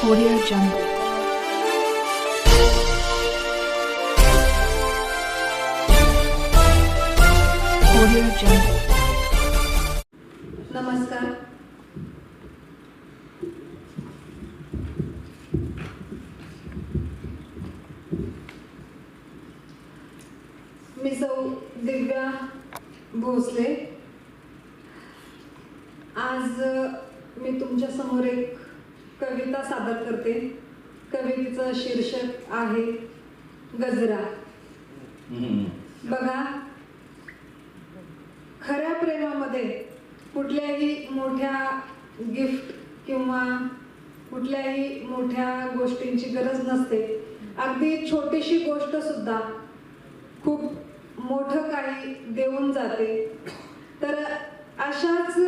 Audio Jungle. Audio Jungle. नमस्कार मी सौ दिव्या भोसले आज मी तुमच्यासमोर एक कविता सादर करते. कवितेचं शीर्षक आहे गजरा. बघा. खऱ्या प्रेमामध्ये कुठल्याही मोठ्या गिफ्ट किंवा कुठल्याही मोठ्या गोष्टींची गरज नसते. अगदी छोटीशी गोष्ट सुद्धा खूप मोठं काही देऊन जाते. तर अशाच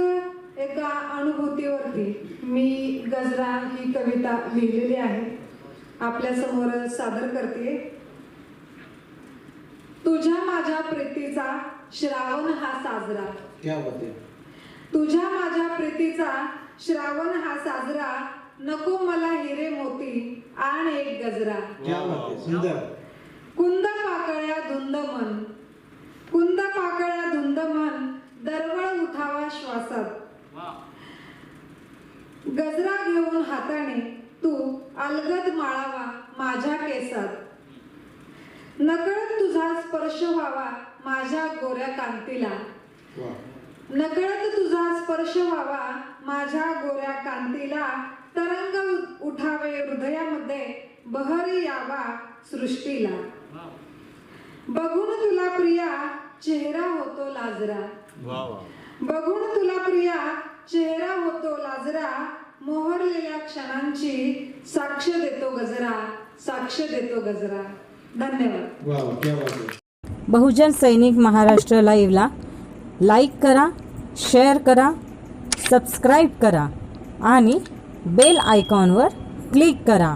एका अनुभूतीवरती मी गजरा ही कविता लिहिलेली आहे. आपल्यासमोर सादर करते तुझ्या माझ्या प्रीतीचा श्रावण हा साजरा. क्या बात है तुझ्या माझ्या प्रीतीचा श्रावण हा साजरा. नको मला हिरे मोती आण एक गजरा. क्या बात है सुंदर. कुंद पाकळ्या धुंद मन कुंद पाकळ्या धुंद मन दरवळ उठावा श्वासात गजरा घेऊन हाताने तू अलगद माळावा माझ्या केसात. नकळत तुझा स्पर्श व्हावा माझ्या गोऱ्या कांतीला. नकळत तुझा स्पर्श व्हावा माझ्या गोऱ्या कांतीला. तरंग उठावे हृदयामध्ये बहरी यावा सृष्टीला. बघून तुला प्रिया चेहरा होतो लाजरा. बघून तुला प्रिया चेहरा होतो लाजरा. मोहरलेल्या क्षणांची साक्ष देतो गजरा साक्ष देतो गजरा. धन्यवाद. वाह क्या बात बहुजन सैनिक महाराष्ट्र लाईव्हला लाईक करा शेअर करा सबस्क्राईब करा आणि बेल आयकॉनवर क्लिक करा.